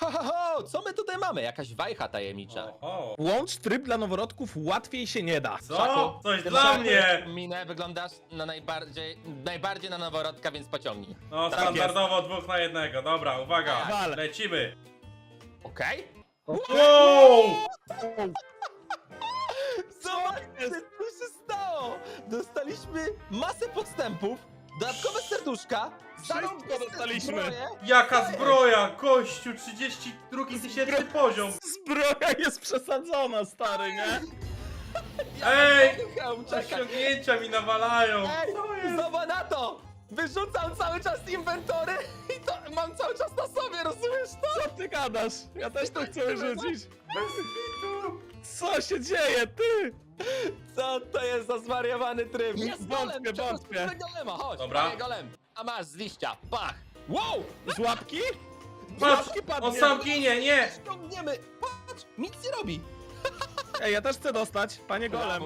Ho, ho, ho, co my tutaj mamy? Jakaś wajcha tajemnicza. Oho. Łącz tryb dla noworodków łatwiej się nie da. Co? Szaku, Coś ty dla masz mnie! Minę wyglądasz na najbardziej, najbardziej na noworodka, więc pociągnij. No, Tak standardowo dwóch na jednego. Dobra, uwaga. Wal. Lecimy. Okej? Wow! Zobaczcie, co się stało! Dostaliśmy masę podstępów, dodatkowe serduszka, zarąbiste dostaliśmy. zbroje. Jaka zbroja! Gościu, 32 tysięczny poziom. Zbroja jest przesadzona, stary, nie? Ej! Hełm, czekaj. Osiągnięcia mi nawalają. Ej, Co jest? zobacz na to! Wyrzucam cały czas inwentory i to mam cały czas na sobie, rozumiesz to? Co ty gadasz? Ja też to chcę wyrzucić. Bez. Co się dzieje, ty? Co to jest za zwariowany tryb? Jest golem, wątpię. golema, chodź, Dobra. daję golem. A masz z liścia, pach! Wow! Z łapki? Patrz, łapki padnie. on sam ginie, nie! Ściągniemy, patrz, nic nie robi. Ej, ja też chcę dostać, panie golem.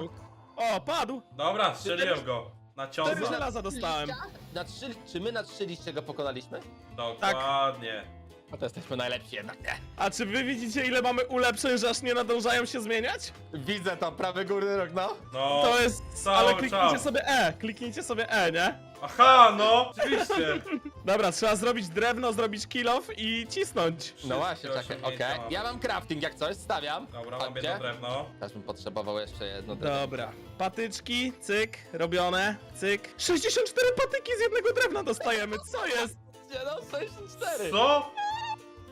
O, padł. Dobra, strzeliłem go. Na Cztery ciągle. żelaza dostałem. Na trzy, czy my na trzy liście go pokonaliśmy? Dokładnie. No to jesteśmy najlepsi jednak, nie? A czy wy widzicie, ile mamy ulepszeń, że aż nie nadążają się zmieniać? Widzę to, prawy górny róg, no. No. To jest... cały Ale kliknijcie czas. sobie E, kliknijcie sobie E, nie? Aha, no, oczywiście. Dobra, trzeba zrobić drewno, zrobić kill off i cisnąć. No właśnie, czekaj, okej. mamy. Ja mam crafting, jak coś, stawiam. Dobra, mam Chodźcie. jedno drewno. Teraz bym potrzebował jeszcze jedno drewno. Dobra. Patyczki, cyk, robione, cyk. 64 patyki z jednego drewna dostajemy, co jest? Nie no, 64. Co?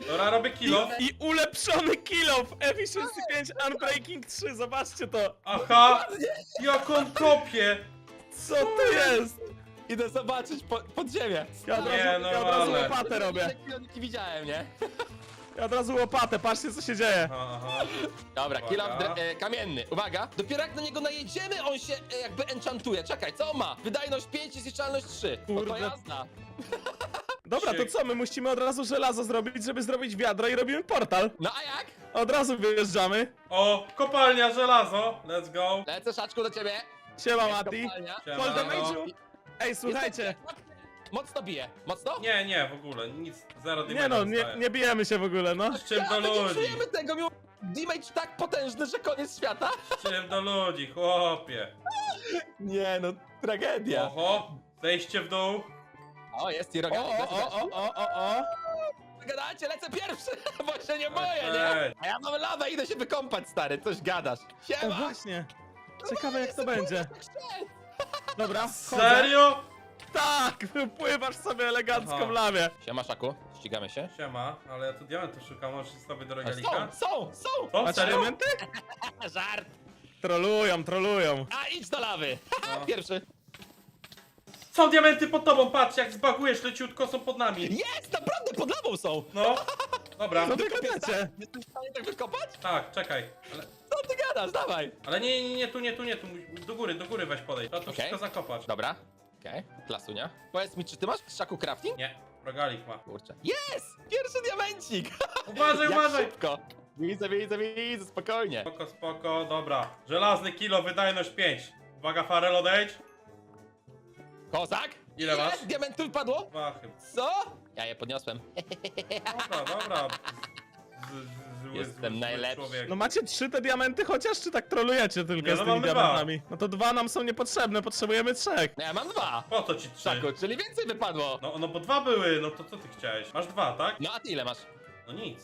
Dobra, robię kilo. I ulepszony kill off, Efficiency 5, Unbreaking 3, zobaczcie to. Aha! Jak on kopie! Co to jest? Idę zobaczyć po, pod ziemię. Ja od Nie, razu, ja od razu łopatę robię. Kiloniki widziałem, nie? Ja od razu łopatę, patrzcie co się dzieje. Aha. Dobra, Uwaga. dre- e, kamienny. Uwaga, dopiero jak na niego najedziemy, on się e, jakby enchantuje. Czekaj, co on ma? Wydajność 5 i zniszczalność 3. No to Kurde. jazda. Dobra, to co, my musimy od razu żelazo zrobić, żeby zrobić wiadro i robimy portal. No a jak? Od razu wyjeżdżamy. O, kopalnia, żelazo. Let's go. Lecę szaczku do ciebie. Siema Jest Mati. kopalnia. Siema. Damage'u. Ej, słuchajcie. Mocno bije. Mocno? Nie, nie, w ogóle, nic, zero Nie no, nie, nie bijemy się w ogóle, no. Z czym do nie ludzi? czujemy tego, mimo damage tak potężny, że koniec świata? Z czym do ludzi, chłopie. Nie no, tragedia. Oho, zejście w dół. O, jest i O, roga. o, o, o, o, o, o. Gadacie, lecę pierwszy, bo się nie boję, nie? A ja mam lawę, idę się wykąpać, stary, coś gadasz. O, Siema! właśnie. Ciekawe jak to będzie. Dobra. Serio? Tak, pływasz sobie elegancko Aha. w lawie. Siema, Szaku, ścigamy się. Siema, ale ja tu diamentu szukam, możesz sobie do Są, regalika? są, są! O, Macie serio? elementy? Żart! Trolują, trolują. A, idź do lawy! No. Pierwszy. Są diamenty pod tobą, patrz, jak zbagujesz leciutko, są pod nami. Jest, naprawdę, pod lawą są! No, dobra. Wykopiesz, gadacie? tak? Jesteś w stanie tak wykopać? Tak, czekaj. Ale, Co ty gadasz, dawaj! ale nie, nie, nie, tu, nie, tu, nie, tu. Do góry, do góry weź podejść. Trzeba to Okej. wszystko zakopać. Dobra, okej, klasunia. Powiedz mi, czy ty masz Szaku crafting? Nie, rogalik ma. Kurczę. Jest! Pierwszy diamencik! Uważaj, Jak uważaj! szybko! Widzę, widzę, widzę, spokojnie. Spoko, spoko, dobra. Żelazny kilo, wydajność 5. Uwaga, Farel, odejdź. Kozak? Ile masz? Diamentów wypadło? Dwa chyba. Co? Ja je podniosłem. Dobra, dobra. Z, z, zły, Jestem zły, zły najlepszy. człowiek. No macie trzy te diamenty chociaż, czy tak trolujecie tylko Nie, z no tymi mamy dwa. diamentami? No to dwa nam są niepotrzebne, potrzebujemy trzech. No ja mam dwa. Po to ci trzy. Szaku, czyli więcej wypadło. No, no bo dwa były, no to co ty chciałeś? Masz dwa, tak? No a ty ile masz? No nic.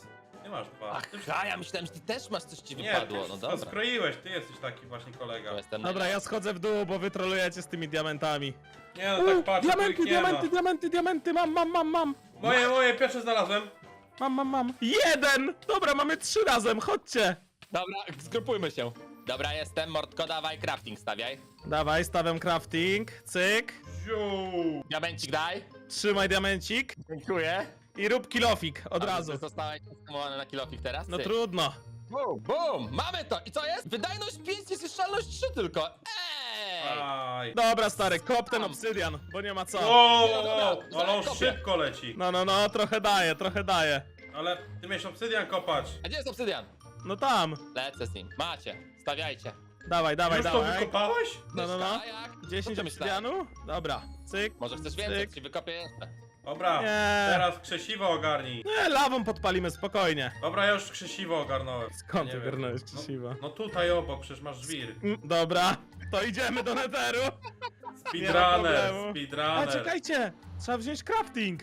Nie masz dwa. Ach, Ty- a ja myślałem, że ty też masz coś ci nie, wypadło. ty No dobra. skroiłeś, ty jesteś taki właśnie kolega. To jestem Dobra, ja schodzę w dół, bo wy trolujecie z tymi diamentami. Nie no, tak patrzę, tu diamenty, ich nie diamenty, ma. diamenty, diamenty, mam, mam, mam, mam. Moje, moje, pierwsze znalazłem. Mam, mam, mam. Jeden! Dobra, mamy trzy razem, chodźcie. Dobra, zgrupujmy się. Dobra, jestem, Mordko, dawaj, crafting stawiaj. Dawaj, stawiam crafting, cyk. Ziu. Diamencik daj. Trzymaj diamencik Dziękuję. I rób kilofik od A, razu. Zostałeś skasumowany na kilofik teraz? No Cyk. trudno. Bum, bum, mamy to. I co jest? Wydajność 5, jest zniszczalność 3 tylko. Ej! Aj. Dobra, stary, kop ten obsydian, bo nie ma co. Wow, ale on szybko leci. No, no, no, trochę daje, trochę daje. Ale ty miałeś obsydian kopać. A gdzie jest obsydian? No tam. Lecę z nim. Macie, stawiajcie. Dawaj, dawaj, Już to dawaj. wykopałeś? No, no, no. A jak? 10 Co ty myślałeś? obsydianu? Dobra, cyk. Może chcesz więcej, Cyk. ci wykopię jeszcze. Dobra, Nie. teraz krzesiwo ogarnij. Nie, lawą podpalimy, spokojnie. Dobra, ja już krzesiwo ogarnąłem. Skąd Nie ty wiem. garnąłeś No, krzesiwa? no tutaj obok, przecież masz żwir. Mm, Dobra, to idziemy do netheru. Speedrunner, problemu. A speedrunner. czekajcie, trzeba wziąć crafting.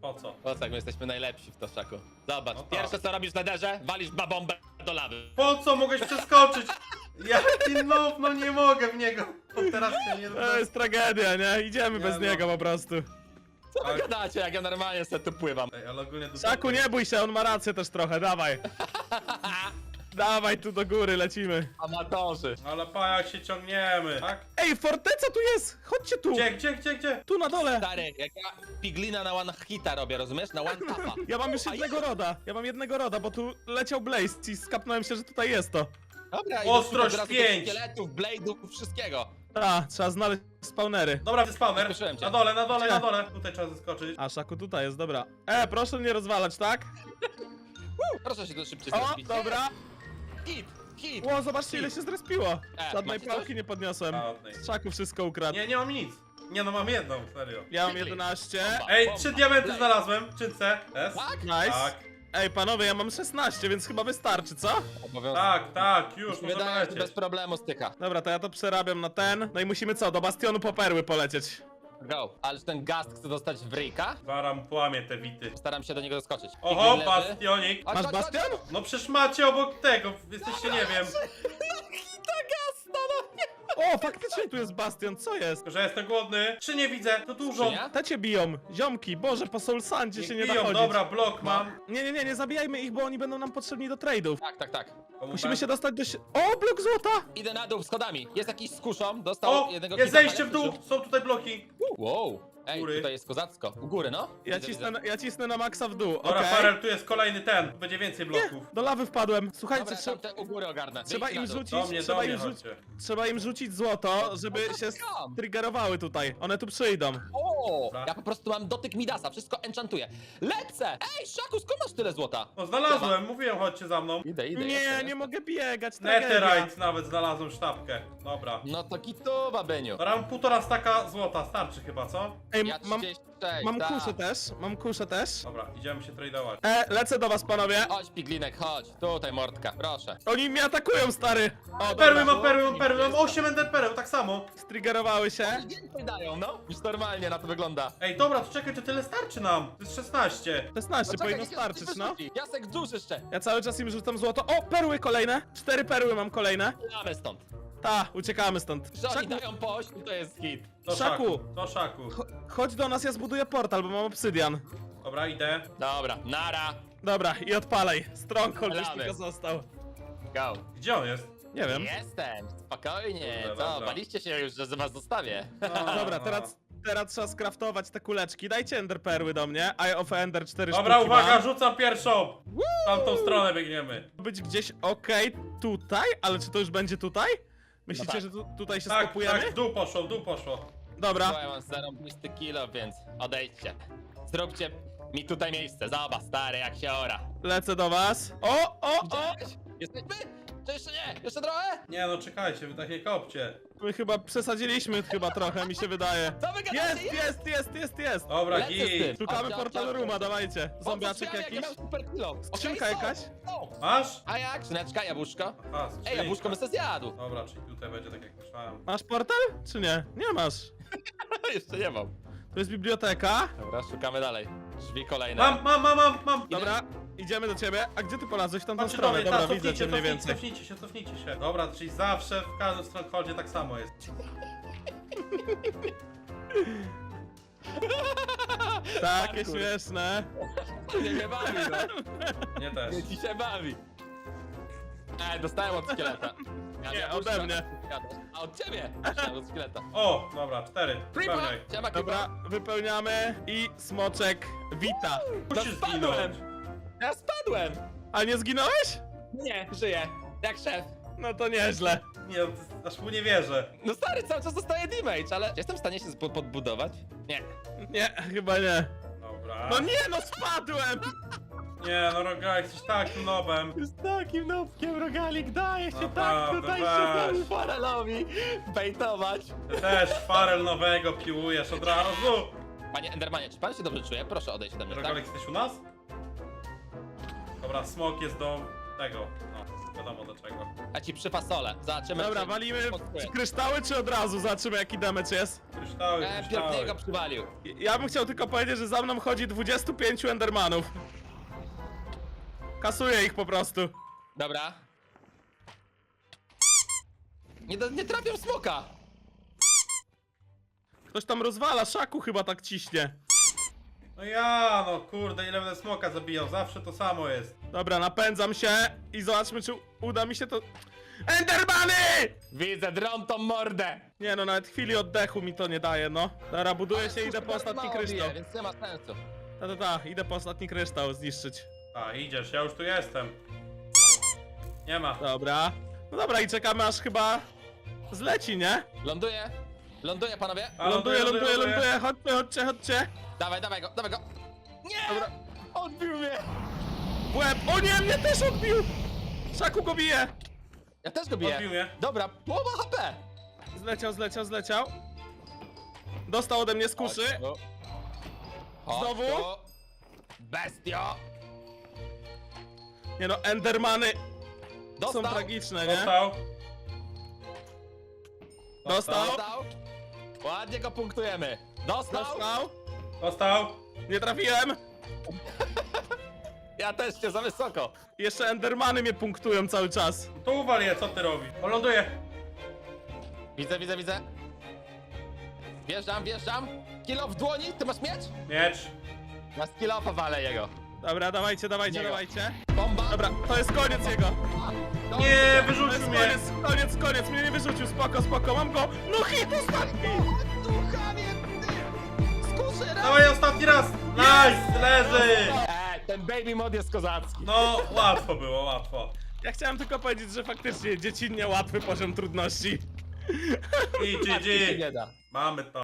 Po co? Po co, jak my jesteśmy najlepsi w to, Szaku? Zobacz, No tak. pierwsze co robisz na derze, walisz babombę do lawy. Po co mogłeś przeskoczyć? Jaki noob, no nie mogę w niego. On teraz się nie To jest tragedia, nie? Idziemy Nie bez no. niego po prostu. Co wy Ale- gadacie, jak ja normalnie sobie tu pływam? Ej, ale ogólnie do Szaku, nie bój się, on ma rację też trochę, dawaj. Dawaj tu do góry, lecimy. Amatorzy. Ale pa, jak się ciągniemy, tak? Ej, forteca tu jest! Chodźcie tu! Gdzie, gdzie, gdzie, gdzie? Tu na dole! Stary, jak ja piglina na one hita robię, rozumiesz? Na one tapa. Ja mam już A jednego roda, ja mam jednego roda, bo tu leciał Blaze i skapnąłem się, że tutaj jest to. Dobra, i Ostrość tych Szkieletów, blade'ów, wszystkiego. A, trzeba znaleźć spawnery. Dobra, jest spawner. Cię. Na dole, na dole, na dole. Tutaj trzeba zeskoczyć. A, Szaku tutaj jest, dobra. E, proszę nie rozwalać, tak? Proszę się tu szybciej O, zrobić. dobra. Hit, hit. Ło, zobaczcie ile się zrespiło. E, Żadnej macie coś? pałki nie podniosłem. Żadnej. Z Szaku wszystko ukradł. Nie, nie mam nic. Nie no, mam jedną, serio. Ja mam Piglin. 11. Bomba. Ej, Bomba. trzy diamenty Blade. znalazłem. W czynce. Jest? Tak? Nice. Tak, Ej, panowie, ja mam 16, więc chyba wystarczy, co? Obowiązek. tak, tak, już, możemy Wydaje się, bez lecieć. problemu styka. Dobra, to ja to przerabiam na ten. No i musimy co? Do bastionu po perły polecieć. Go. Ale ten gast chce dostać w ryjka? Waram płamie te wity. Staram się do niego doskoczyć. Oho, leży. bastionik. Chodź, Masz chodź, chodź. bastion? No przecież macie obok tego, jesteście, nie wiem. O, faktycznie tu jest bastion, co jest? Że jestem głodny. Czy nie widzę? To dużo. Skrzynia? Te cię biją, ziomki, boże, po Soul Sandzie się nie da biją, chodzić. dobra, blok mam. Nie, nie, nie, nie zabijajmy ich, bo oni będą nam potrzebni do trade'ów. Tak, tak, tak. Komu Musimy ben- się dostać do... si- O, blok złota! Idę na dół schodami. Jest jakiś z kuszą, dostał O, jednego jest zejście w dół, są tutaj bloki. Wow. Ej, Góry. tutaj jest kozacko. U góry, no. Ja Widzę, cisnę, widzę. na- ja cisnę na maksa w dół, Dobra, okej? Farel, tu jest kolejny ten. Będzie więcej bloków. Do lawy wpadłem. Słuchajcie, Dobra, trzeba, tamte u góry ogarnę. trzeba im na dół. rzucić, Do mnie, trzeba do mnie im, rzucić, chodźcie. trzeba im rzucić złoto, żeby No się skam. triggerowały tutaj. One tu przyjdą. O! Dobra. Ja po prostu mam dotyk Midasa, wszystko enchantuję. Lecę! Ej, Szaku, skąd masz tyle złota? No znalazłem, mówiłem, chodźcie za mną. Idę, idę. Nie, nie mogę biegać, tragedia. Netherite nawet znalazłem sztabkę. Dobra. No to kitowa, Beniu. Dobra, mam półtora staka złota, starczy chyba, co? Ej, Ja mam, 36, mam tak. kuszę też, mam kuszę też. Dobra, idziemy się tradeować. E, lecę do was, panowie. Chodź, Piglinek, chodź. Tutaj, mordka, proszę. Oni mnie atakują, stary. O, Perły mam, perły mam, perły mam, 8 ender pereł, tak samo. Striggerowały się. Więcej dają, no. Niż normalnie na to wygląda. Ej, dobra, to czekaj, to tyle starczy nam. To jest 16. 16 No powinno czekaj, starczyć, no. wyrzuci. Jasek, duży jeszcze. Ja cały czas im rzucam złoto. O, perły kolejne. Cztery perły mam kolejne. Mamy stąd. Ta, uciekamy stąd. Że oni Szaku, dają to jest hit. Do Szaku. szaku. Do szaku. cho- chodź do nas, ja zbuduję portal, bo mam obsydian. Dobra, idę. Dobra, nara. Dobra, i odpalaj. Stronghold już tylko został. Go. Gdzie on jest? Nie wiem. Jestem, spokojnie. Dobra, Co, dobra. baliście się już, że was zostawię. No, Dobra, no. teraz, teraz trzeba skraftować te kuleczki. Dajcie ender perły do mnie. Eye of Ender 4 Dobra, sztuki uwaga, mam. rzucam pierwszą. W tamtą stronę biegniemy. Być gdzieś okej tutaj, ale czy to już będzie tutaj? Myślicie, No tak. że tu, tutaj się Tak, skopujemy? tak, w dół poszło, w dół poszło. Dobra, Bo ja mam zarąbisty kilo, więc odejdźcie. Zróbcie mi tutaj miejsce. Zobacz, stary, jak się ora. lecę do was. O, o, o! Jesteśmy? Czy jeszcze nie? Jeszcze trochę? Nie no, czekajcie, wy tak nie kopcie. My chyba przesadziliśmy chyba trochę, mi się wydaje. Co wy gadacie? Jest, jest, jest, jest, jest! Dobra, Lecę z tym. git. Szukamy Chodź, portalu chodź, rooma, dawajcie. Zombiaczek jakiś. Jak ja mam super kilo. Okej, Skrzynka są, jakaś? są. Masz? A jak? Skrzyneczka, jabłuszko. A, Ej, jabłuszko bym se zjadł. Dobra, czyli tutaj będzie tak jak myślałem. Masz portal? Czy nie? Nie masz. Jeszcze nie mam. To jest biblioteka. Dobra, szukamy dalej. Drzwi kolejne. Mam, mam, mam, mam, mam. Dobra, idziemy do ciebie. A gdzie ty polazłeś? Patrzcie do stronę. mnie, Dobra, ta, widzę cofnijcie, cię mniej cofnijcie, więcej. cofnijcie się, cofnijcie się. Dobra, czyli zawsze w każdym strongholdzie tak samo jest. Takie Parkour. śmieszne. Nie mnie bawi, no. Nie też. Nie ci się bawi. Ej, dostałem od szkieleta. Ja Nie, ode mnie. A od ciebie! Dostałem od szkieleta. O, dobra, cztery. Creeper! Pełnej. Siema, Dobra, wypełniamy i smoczek wita. Musisz No spadłem. zginąć. A nie zginąłeś? Nie, żyję. Jak szef. No to nieźle. Nie, to jest- aż mu nie wierzę. No stary, cały czas dostaję damage, ale... Jestem w stanie się podbudować? Nie. Nie, chyba nie. Dobra. No nie, no spadłem! Nie, no Roga, jesteś takim nobem. Jest takim nopkiem rogalik, daje się tak Naprawdę, tutaj weź. się Farelowi bejtować. Ty też farel nowego piłujesz od razu. Panie Endermanie, czy pan się dobrze czuje? Proszę odejść ode mnie, tak? Rogalek, jesteś u nas? Dobra, smok jest do tego. No, wiadomo do czego. A ci przy fasole. Zobaczymy. Dobra, czy- walimy czy kryształy, czy od razu? Zobaczymy, jaki damage jest. Kryształy, E, kryształy. Piotr go przywalił. Ja bym chciał tylko powiedzieć, że za mną chodzi 25 Endermanów. Kasuję ich po prostu. Dobra. Nie, do- nie trafią smoka. Ktoś tam rozwala, szaku chyba tak ciśnie. No ja, no kurde, ile będę smoka zabijał, zawsze to samo jest. Dobra, napędzam się i zobaczmy, czy uda mi się to... Endermany! Widzę, dron tą mordę. Nie no, nawet chwili oddechu mi to nie daje, no. Dobra, buduję się, Ale idę po ostatni kryształ. bije, Więc nie ma sensu. Ta, ta, ta, idę po ostatni kryształ zniszczyć. A, idziesz, ja już tu jestem. Nie ma. Dobra. No dobra, i czekamy aż chyba zleci, nie? Ląduje. Ląduje, panowie. A, Ląduje, ląduje, ląduje, chodźcie, chodźcie, chodźcie. Dawaj, dawaj go, dawaj go. Nie! Dobra. Odbił mnie. W łeb, o nie, mnie też odbił! Szaku go bije! Ja też go biję. Odbił mnie. Dobra, połowa HP. Zleciał, zleciał, zleciał. Dostał ode mnie z kuszy. Chodź tu. Chodź Znowu? tu. Bestio. Nie no, Endermany Dostał. są tragiczne, nie? Dostał. Dostał. Dostał. Ładnie go punktujemy. Dostał. Dostał. Dostał. Nie trafiłem. Ja też cię za wysoko. Jeszcze Endermany mnie punktują cały czas. To uwal je, co ty robisz? O, ląduje. Widzę, widzę, widzę. Wjeżdżam, wjeżdżam. Kilo w dłoni, ty masz miecz? Miecz. Na skillofa walę jego. Dobra, dawajcie, dawajcie, Niego. dawajcie. Bomba. Dobra, to jest koniec jego. To- Nie, To wyrzucił jest mnie. koniec, koniec, koniec. Mnie nie wyrzucił, spoko, spoko, mam go. No hit ostatni! Duchanie, ty! Skuszy raz! Dawaj ostatni raz. Nice, leży. Eee, ten baby mod jest kozacki. No, łatwo było, łatwo. Ja chciałem tylko powiedzieć, że faktycznie dziecinnie łatwy poziom trudności. I Się GG. nie da. Mamy to.